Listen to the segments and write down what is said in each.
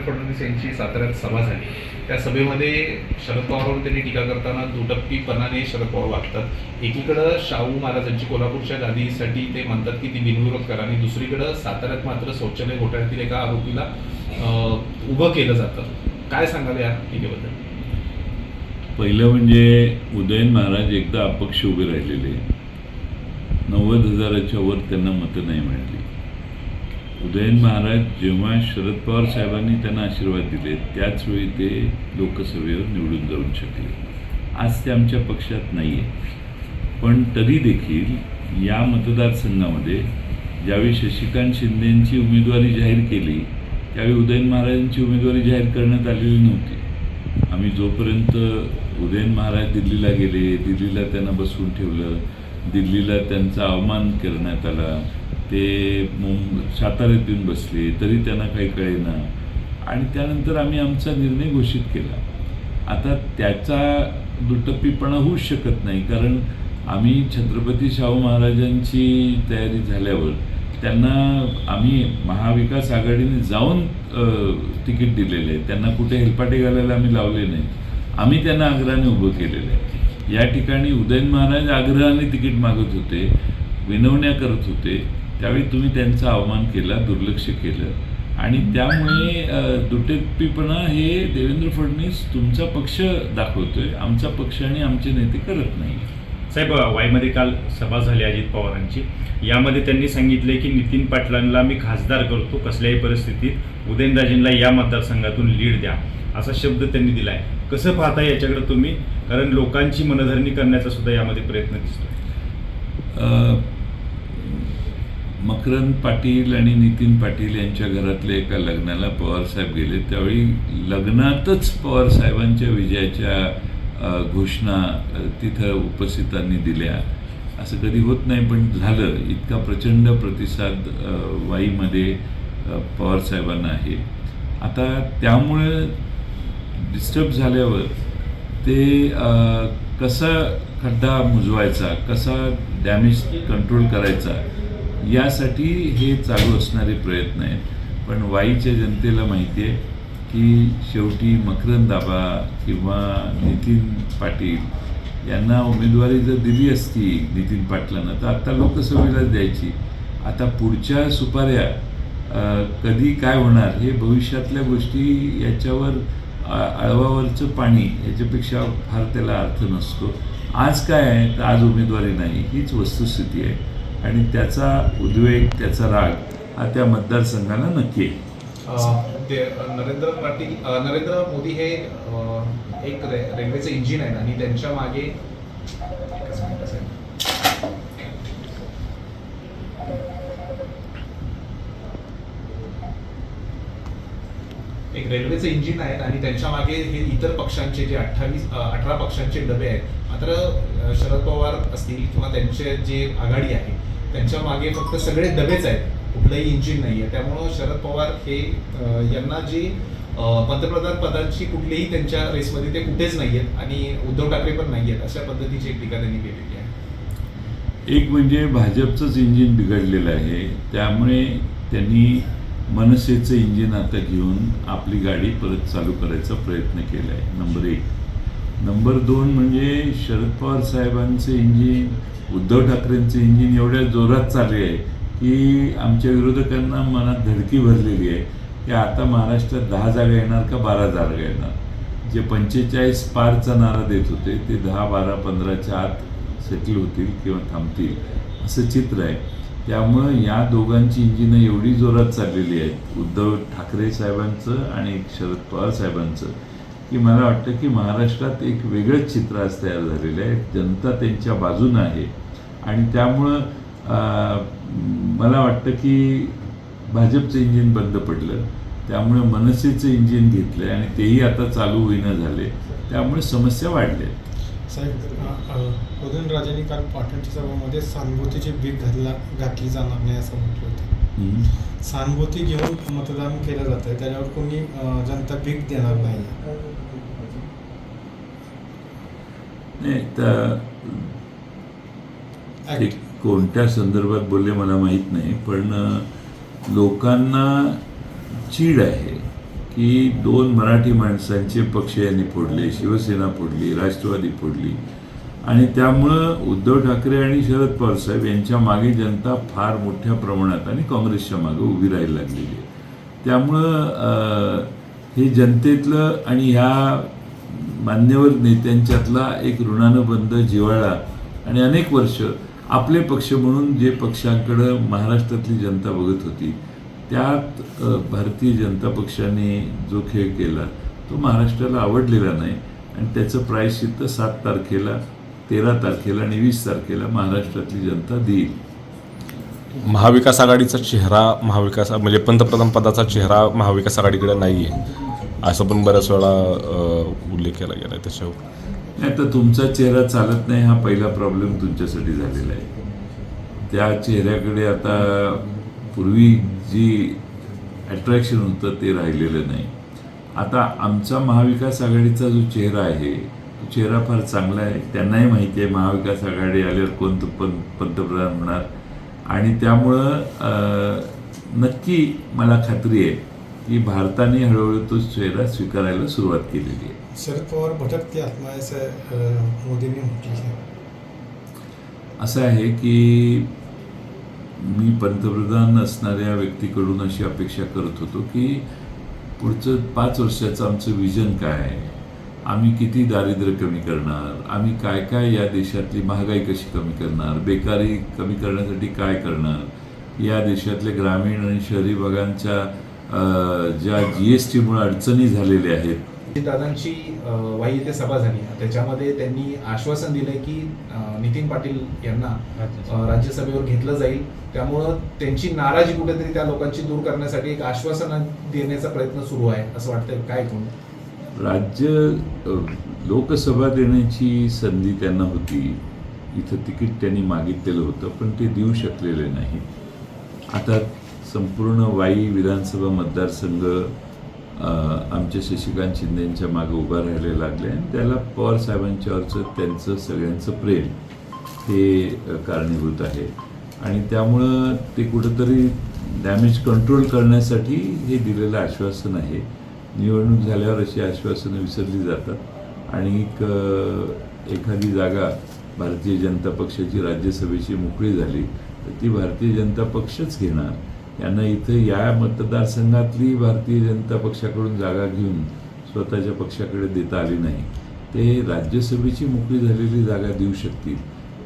फडणवीस यांची साताऱ्यात सभा झाली. त्या सभेमध्ये शरद पवारवर त्यांनी टीका करताना दुटप्पीपणाने शरद पवार वागतात. एकीकडं शाहू महाराजांची कोल्हापूरच्या गादीसाठी ते म्हणतात की ती बिनविरोध करा आणि दुसरीकडं साताऱ्यात मात्र शौचालय घोटाळ्यातील एका आरोपीला उभं केलं जातं. काय सांगाल या टीकेबद्दल? पहिलं म्हणजे उदयन महाराज एकदा अपक्ष उभे राहिलेले. नव्वद हजाराच्या वर त्यांना मतं नाही मिळाली. उदयन महाराज जेव्हा शरद पवार साहेबांनी त्यांना आशीर्वाद दिले त्याचवेळी ते लोकसभेवर निवडून जाऊ शकले. आज ते आमच्या पक्षात नाही आहे पण तरी देखील या मतदारसंघामध्ये ज्यावेळी शशिकांत शिंदेंची उमेदवारी जाहीर केली त्यावेळी उदयन महाराजांची उमेदवारी जाहीर करण्यात आलेली नव्हती. आम्ही जोपर्यंत उदयन महाराज दिल्लीला गेले दिल्लीला त्यांना बसवून ठेवलं दिल्लीला त्यांचा अवमान करण्यात आला ते मुंब साताऱ्यात येऊन बसले तरी त्यांना काही कळेना. आणि त्यानंतर आम्ही आमचा निर्णय घोषित केला. आता त्याचा दुटप्पीपणा होऊच शकत नाही कारण आम्ही छत्रपती शाहू महाराजांची तयारी झाल्यावर त्यांना आम्ही महाविकास आघाडीने जाऊन तिकीट दिलेले आहे. त्यांना कुठे हेलपाटे घालायला आम्ही लावले नाही. आम्ही त्यांना आग्रहाने उभं केलेलं आहे. या ठिकाणी उदयन महाराज आग्रहाने तिकीट मागत होते विनवण्या करत होते. त्यावेळी तुम्ही त्यांचा अवमान केला दुर्लक्ष केलं. आणि त्यामुळे अ, दुटप्पीपणा हे देवेंद्र फडणवीस तुमचा पक्ष दाखवतोय. आमचा पक्ष आणि आमचे नेते करत नाही साहेब वाईमध्ये काल सभा झाली अजित पवारांची. यामध्ये त्यांनी सांगितले की नितीन पाटलांना मी खासदार करतो कसल्याही परिस्थितीत. उदयनराजेंना या मतदारसंघातून लीड द्या. असा शब्द त्यांनी दिलाय. कसं पाहता याच्याकडे तुम्ही? कारण लोकांची मनधरणी करण्याचा सुद्धा यामध्ये प्रयत्न दिसतोय. अ, मकरंद पाटील आणि नितीन पाटील यांच्या घरातल्या एका लग्नाला पवारसाहेब गेले. त्यावेळी लग्नातच पवारसाहेबांच्या विजयाच्या घोषणा तिथं उपस्थितांनी दिल्या. असं कधी होत नाही पण झालं. इतका प्रचंड प्रतिसाद वाईमध्ये पवारसाहेबांना आहे. आता त्यामुळे डिस्टर्ब झाल्यावर ते कसा खड्डा मुजवायचा कसा डॅमेज कंट्रोल करायचा यासाठी हे चालू असणारे प्रयत्न आहेत. पण वाईच्या जनतेला माहिती आहे की शेवटी मकरंद दाबा किंवा नितीन पाटील यांना उमेदवारी जर दिली असती नितीन पाटलांना तर आत्ता लोकसभेला द्यायची. आता पुढच्या सुपाऱ्या कधी काय होणार हे भविष्यातल्या गोष्टी याच्यावर आळवावरचं पाणी याच्यापेक्षा फार त्याला अर्थ नसतो. आज काय आहे? तर आज उमेदवारी नाही. हीच वस्तुस्थिती आहे. आणि त्याचा उद्वेग त्याचा राग हा त्या मतदारसंघाला नक्की येईल ते नरेंद्र पाटील नरेंद्र मोदी हे एक रे रेल्वेचे इंजिन आहेत आणि त्यांच्या मागे एकच मिनिट साहेब. एक रेल्वेचे इंजिन आहेत आणि त्यांच्या मागे हे इतर पक्षांचे जे अठ्ठावीस अठरा पक्षांचे डबे आहेत मात्र शरद पवार असतील किंवा त्यांचे जे आघाडी आहे त्यांच्या मागे फक्त सगळे दबेच आहेत. कुठलंही इंजिन नाही आहे त्यामुळं शरद पवार हे यांना जी पंतप्रधान पदाची कुठलीही त्यांच्या रेसमध्ये ते कुठेच नाही आहेत आणि उद्धव ठाकरे पण नाही आहेत अशा पद्धतीची एक टीका त्यांनी केलेली आहे. एक म्हणजे भाजपचंच इंजिन बिघडलेलं आहे. त्यामुळे त्यांनी मनसेचं इंजिन आता घेऊन आपली गाडी परत चालू करायचा प्रयत्न केला आहे नंबर एक. नंबर दोन म्हणजे शरद पवार साहेबांचं इंजिन उद्धव ठाकरेंचं इंजिन एवढ्या जोरात चालले आहे की आमच्या विरोधकांना मनात धडकी भरलेली आहे की आता महाराष्ट्रात दहा जागा येणार का बारा जागा येणार? जे पंचेचाळीस पारचा नारा देत होते ते दहा बारा पंधराच्या आत सेटल होतील किंवा थांबतील असं चित्र आहे. त्यामुळं या दोघांची इंजिनं एवढी जोरात चाललेली आहेत. उद्धव ठाकरे साहेबांचं आणि शरद पवार साहेबांचं. की मला वाटतं की महाराष्ट्रात एक वेगळंच चित्र आज तयार झालेलं आहे. जनता त्यांच्या बाजूनं आहे. आणि त्यामुळं मला वाटतं की भाजपचं इंजिन बंद पडलं. त्यामुळे मनसेचं इंजिन घेतलं आणि तेही आता चालू होईना झाले. त्यामुळे समस्या वाढल्या. साहेब उदयनराजेंनी काल पाटणच्या सभामध्ये सहानुभूतीची भीक घातला घातली जाणार नाही असं म्हटलं होतं. सहानुभूती घेऊन मतदान केलं जातं त्याच्यावर कोणी जनता भीक देणार नाही. नाही तर ते कोणत्या संदर्भात बोलले मला माहीत नाही पण लोकांना चीड आहे की दोन मराठी माणसांचे पक्ष यांनी फोडले शिवसेना फोडली राष्ट्रवादी फोडली. आणि त्यामुळं उद्धव ठाकरे आणि शरद पवार साहेब यांच्या मागे जनता फार मोठ्या प्रमाणात आणि काँग्रेसच्या मागे उभी राहायला लागलेली आहे. त्यामुळं हे जनतेतलं आणि ह्या मान्यवर नेत्यांच्यातला एक ऋणानुबंध जिव्हाळा आणि अनेक वर्ष आपले पक्ष म्हणून जे पक्षांकडं महाराष्ट्रातली जनता बघत होती त्यात भारतीय जनता पक्षाने जो खेळ केला तो महाराष्ट्राला आवडलेला नाही. आणि त्याचं प्रायश्चित्त सात तारखेला तेरा तारखेला आणि वीस तारखेला महाराष्ट्रातली जनता देईल. महाविकास आघाडीचा चेहरा महाविकास म्हणजे पंतप्रधान पदाचा चेहरा महाविकास आघाडीकडे नाही आहे असं पण बऱ्याच वेळा उल्लेख केला गेला आहे त्याच्यावर. नाही तर तुमचा चेहरा चालत नाही हा पहिला प्रॉब्लेम तुमच्यासाठी झालेला आहे. त्या चेहऱ्याकडे आता पूर्वी जी अट्रॅक्शन होतं ते राहिलेलं नाही. आता आमचा महाविकास आघाडीचा जो चेहरा आहे चेहरा फार चांगला आहे. त्यांनाही माहिती आहे महाविकास आघाडी आल्यावर कोण पं पंतप्रधान होणार. आणि त्यामुळं नक्की मला खात्री आहे की भारताने हळूहळू तो चेहरा स्वीकारायला सुरुवात केलेली आहे. शरद पवार भटकती मोदींनी म्हटलं असं आहे की मी पंतप्रधान असणाऱ्या व्यक्तीकडून अशी अपेक्षा करत होतो की पुढचं पाच वर्षाचं आमचं विजन काय आहे? आम्ही किती दारिद्र्य कमी करणार? आम्ही काय काय या देशातली महागाई कशी कमी करणार? बेकारी कमी करण्यासाठी काय करणार? या देशातल्या ग्रामीण आणि शहरी भागांच्या ज्या जी एस टीमुळे अडचणी झालेल्या आहेत. दादांची वाई येथे सभा झाली. त्याच्यामध्ये त्यांनी आश्वासन दिलंय की नितीन पाटील यांना राज्यसभेवर घेतलं जाईल. त्यामुळं त्यांची नाराजी कुठेतरी त्या लोकांची दूर करण्यासाठी एक आश्वासन देण्याचा प्रयत्न सुरू आहे असं वाटतंय. काय कोण राज्य लोकसभा देण्याची संधी त्यांना होती. इथं तिकीट त्यांनी मागितलेलं होतं पण ते देऊ शकलेले नाही. आता संपूर्ण वाई विधानसभा मतदारसंघ आमच्या शशिकांत शिंदेंच्या मागे उभा राहायला लागले आणि त्याला पवार साहेबांच्यावरचं त्यांचं सगळ्यांचं प्रेम हे कारणीभूत आहे. आणि त्यामुळं ते कुठंतरी डॅमेज कंट्रोल करण्यासाठी हे दिलेलं आश्वासन आहे. निवडणूक झाल्यावर अशी आश्वासनं विसरली जातात. आणि एखादी जागा भारतीय जनता पक्षाची राज्यसभेची मोकळी झाली तर ती भारतीय जनता पक्षच घेणार. यांना इथं या मतदारसंघातली भारतीय जनता पक्षाकडून जागा घेऊन स्वतःच्या पक्षाकडे देता आली नाही. ते राज्यसभेची मोकळी झालेली जागा देऊ शकतील.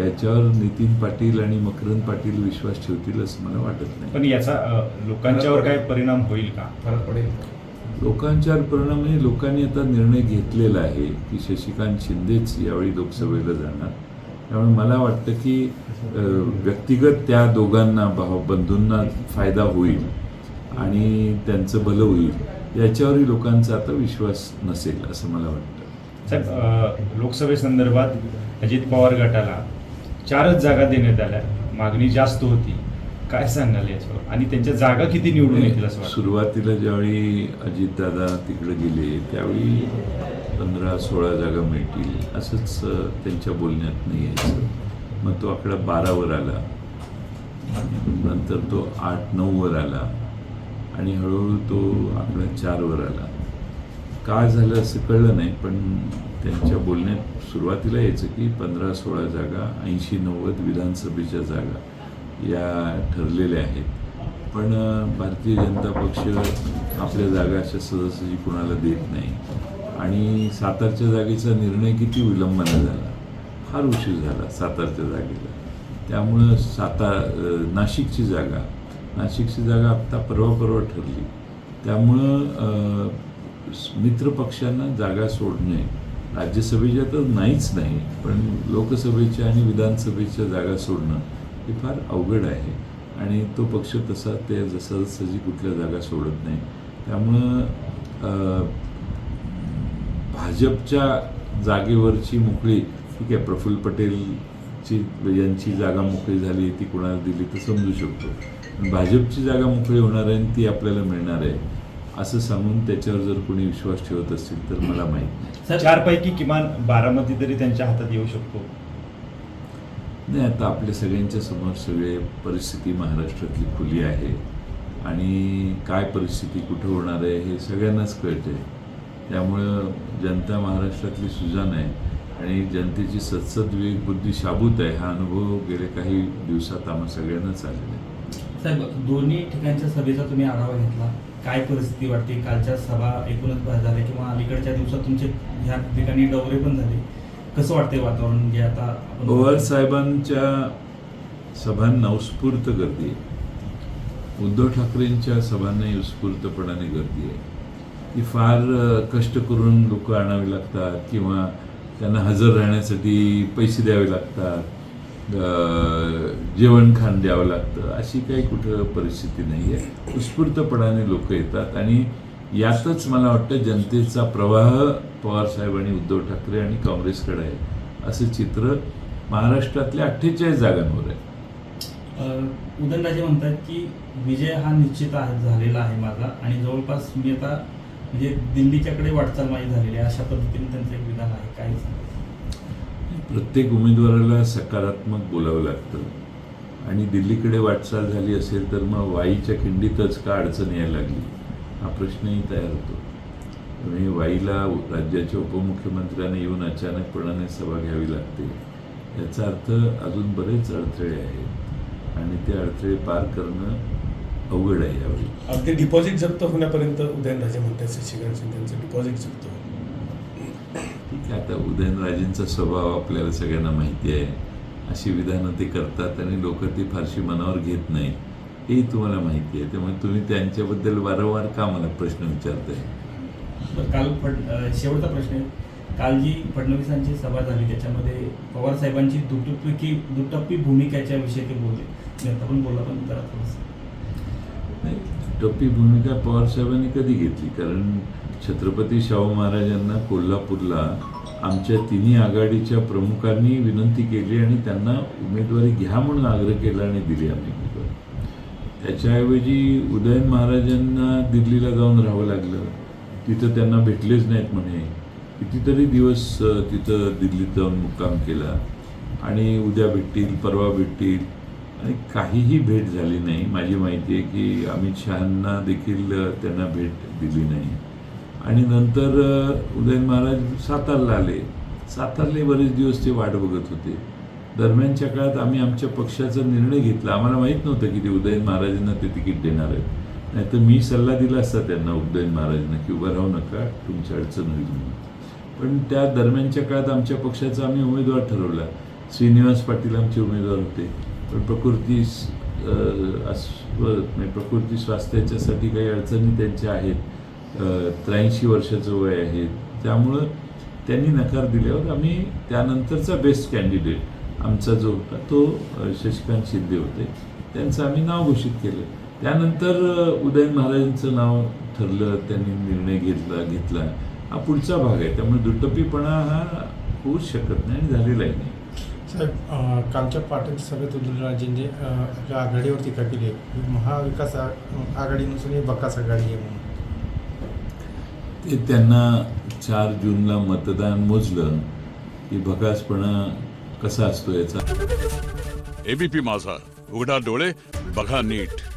याच्यावर नितीन पाटील आणि मकरंद पाटील विश्वास ठेवतील असं मला वाटत नाही. पण याचा लोकांच्यावर काय परिणाम होईल का? फरक पडेल. लोकांच्यावर परिणाम म्हणजे लोकांनी आता निर्णय घेतलेला आहे की शशिकांत शिंदेच यावेळी लोकसभेला जाणार. त्यामुळे मला वाटतं की व्यक्तिगत त्या दोघांना भाव बंधूंना फायदा होईल आणि त्यांचं भलं होईल याच्यावरही लोकांचा आता विश्वास नसेल असं मला वाटतं. साहेब लोकसभेसंदर्भात अजित पवार गटाला चारच जागा देण्यात आल्या. मागणी जास्त होती. काय सांगाल याच्यावर? आणि त्यांच्या जागा किती निवडून येतील असं वाटतं? सुरुवातीला ज्यावेळी अजितदादा तिकडे गेले त्यावेळी पंधरा सोळा जागा मिळतील असंच त्यांच्या बोलण्यात नाही यायचं. मग तो आकडा बारावर आला. नंतर तो आठ नऊवर आला. आणि हळूहळू तो आकडा चारवर आला. काय झालं असं कळलं नाही पण त्यांच्या बोलण्यात सुरुवातीला यायचं की पंधरा सोळा जागा ऐंशी नव्वद विधानसभेच्या जागा. या ठरलेल्या आहेत. पण भारतीय जनता पक्ष आपल्या जागा अशा सहजासहजी कुणाला देत नाही. आणि सातारच्या जागेचा निर्णय किती विलंबानं झाला? फार उशीर झाला सातारच्या जागेला. त्यामुळं सातार नाशिकची जागा नाशिकची जागा आत्ता परवा परवा ठरली. त्यामुळं मित्रपक्षांना मित्र पक्षांना जागा सोडणे राज्यसभेच्या तर नाहीच नाही पण लोकसभेच्या आणि विधानसभेच्या जागा सोडणं हे फार अवघड आहे. आणि तो पक्ष तसा ते जसा जसं कुठल्या जागा सोडत नाही. त्यामुळं भाजपच्या जागेवरची मोकळी ठीक आहे प्रफुल्ल पटेलची यांची जागा मोकळी झाली ती कोणाला दिली तर समजू शकतो. भाजपची जागा मोकळी होणार आहे आणि ती आपल्याला मिळणार आहे असं सांगून त्याच्यावर जर कोणी विश्वास ठेवत असतील तर मला माहीत नाही. चारपैकी किमान बारामती तरी त्यांच्या हातात येऊ शकतो. नाही आता आपल्या सगळ्यांच्या समोर सगळे परिस्थिती महाराष्ट्रातली खुली आहे. आणि काय परिस्थिती कुठं होणार आहे हे सगळ्यांनाच कळते त्यामुळं जनता महाराष्ट्रातली सुजाण आहे. आणि जनतेची सत्सद बुद्धी शाबूत आहे हा अनुभव गेल्या काही दिवसात आम्हा सगळ्यांनाच आलेला आहे. साहेब दोन्ही ठिकाणच्या सभेचा तुम्ही आढावा घेतला. काय परिस्थिती वाटते? कालच्या सभा एकूणच बाहेर झाल्या किंवा अलीकडच्या दिवसात तुमचे ह्या ठिकाणी दौरे पण झाले. कसं वाटतंय वातावरण? म्हणजे आता आपण- पवार साहेबांच्या सभांना उत्स्फूर्त गर्दी आहे. उद्धव ठाकरेंच्या सभांनाही उत्स्फूर्तपणाने गर्दी आहे. ती फार कष्ट करून लोक आणावी लागतात किंवा त्यांना हजर राहण्यासाठी पैसे द्यावे लागतात जेवण खाण द्यावं लागतं अशी काही कुठं परिस्थिती नाही आहे उत्स्फूर्तपणाने लोक येतात आणि यातच मला वाटतं जनतेचा प्रवाह पवारसाहेब आणि उद्धव ठाकरे आणि काँग्रेसकडे आहे. असं चित्र महाराष्ट्रातल्या अठ्ठेचाळीस जागांवर आहे. उदयनराजे म्हणतात की विजय हा निश्चित झालेला आहे माझा आणि जवळपास मी आता म्हणजे दिल्लीच्याकडे वाटचाल माझी झालेली आहे. अशा पद्धतीने त्यांचं एक विधान आहे. काय सांगाल? प्रत्येक उमेदवाराला सकारात्मक बोलावं लागतं. आणि दिल्लीकडे वाटचाल झाली असेल तर मग वाईच्या खिंडीतच का अडचण यायला लागली? हा प्रश्नही तयार होतो. म्हणजे वाईला राज्याच्या उपमुख्यमंत्र्याने येऊन अचानकपणाने सभा घ्यावी लागते. याचा अर्थ अजून बरेच अडथळे आहेत. आणि ते अडथळे पार करणं अवघड आहे यावेळी. अगदी डिपॉझिट जप्त होण्यापर्यंत उदयनराजे म्हणतात शशिकांत शिंदेचं डिपॉझिट जप्त ठीक आहे आता उदयनराजेंचा स्वभाव आपल्याला सगळ्यांना माहिती आहे. अशी विधानं ते करतात आणि लोक ती फारशी मनावर घेत नाहीत. हेही तुम्हाला माहिती आहे. त्यामुळे तुम्ही त्यांच्याबद्दल वारंवार का मला प्रश्न विचारताय? काल फड शेवटचा प्रश्न आहे. काल जी फडणवीसांची सभा झाली. त्याच्यामध्ये पवार साहेबांची दुटप्पी दुटप्पी भूमिकेच्या विषयी ते बोलले. मी आता पण बोलला पण जरा नाही टप्पी भूमिका पवारसाहेबांनी कधी घेतली? कारण छत्रपती शाहू महाराजांना कोल्हापूरला आमच्या तिन्ही आघाडीच्या प्रमुखांनी विनंती केली आणि त्यांना उमेदवारी घ्या म्हणून आग्रह केला आणि दिली आम्ही उमेदवारी. त्याच्याऐवजी उदयन महाराजांना दिल्लीला जाऊन राहावं लागलं. तिथं त्यांना भेटलेच नाहीत म्हणे. कितीतरी दिवस तिथं दिल्लीत जाऊन मुक्काम केला. आणि उद्या भेटतील परवा भेटतील. आणि काहीही भेट झाली नाही. माझी माहिती आहे की अमित शहांना देखील त्यांना भेट दिली नाही. आणि नंतर उदयन महाराज सातारला आले. सातारले बरेच दिवस ते वाट बघत होते. दरम्यानच्या काळात आम्ही आमच्या पक्षाचा निर्णय घेतला. आम्हाला माहीत नव्हतं की ते उदयन महाराजांना ते तिकीट देणार आहेत. नाहीतर मी सल्ला दिला असता त्यांना उदयन महाराजांना की उभं राहू नका तुमची अडचण होईल म्हणून. पण त्या दरम्यानच्या काळात आमच्या पक्षाचा आम्ही उमेदवार ठरवला. श्रीनिवास पाटील आमचे उमेदवार होते. पण प्रकृती अस्व म्हणजे प्रकृती स्वास्थ्याच्यासाठी काही अडचणी त्यांच्या आहेत. त्र्याऐंशी वर्षाचं वय आहे. त्यामुळं त्यांनी नकार दिल्यावर आम्ही त्यानंतरचा बेस्ट कॅन्डिडेट आमचा जो होता तो शशिकांत शिंदे होते. त्यांचं आम्ही नाव घोषित केलं. त्यानंतर अ, उदयन महाराजांचं नाव ठरलं त्यांनी निर्णय घेतला घेतला. हा पुढचा भाग आहे. त्यामुळे दुटप्पीपणा हा होऊच शकत नाही आणि झालेलाही नाही साहेब कालच्या पाटणच्या सभेत उदयनराजेंनी आपल्या आघाडीवर टीका केली आहे महाविकास आघाडी नसून ही बकास आघाडी आहे म्हणून. ते त्यांना चार जूनला मतदान मोजलं की भकासपणा कसा असतो याचा? एबीपी माझा. उघडा डोळे बघा नीट.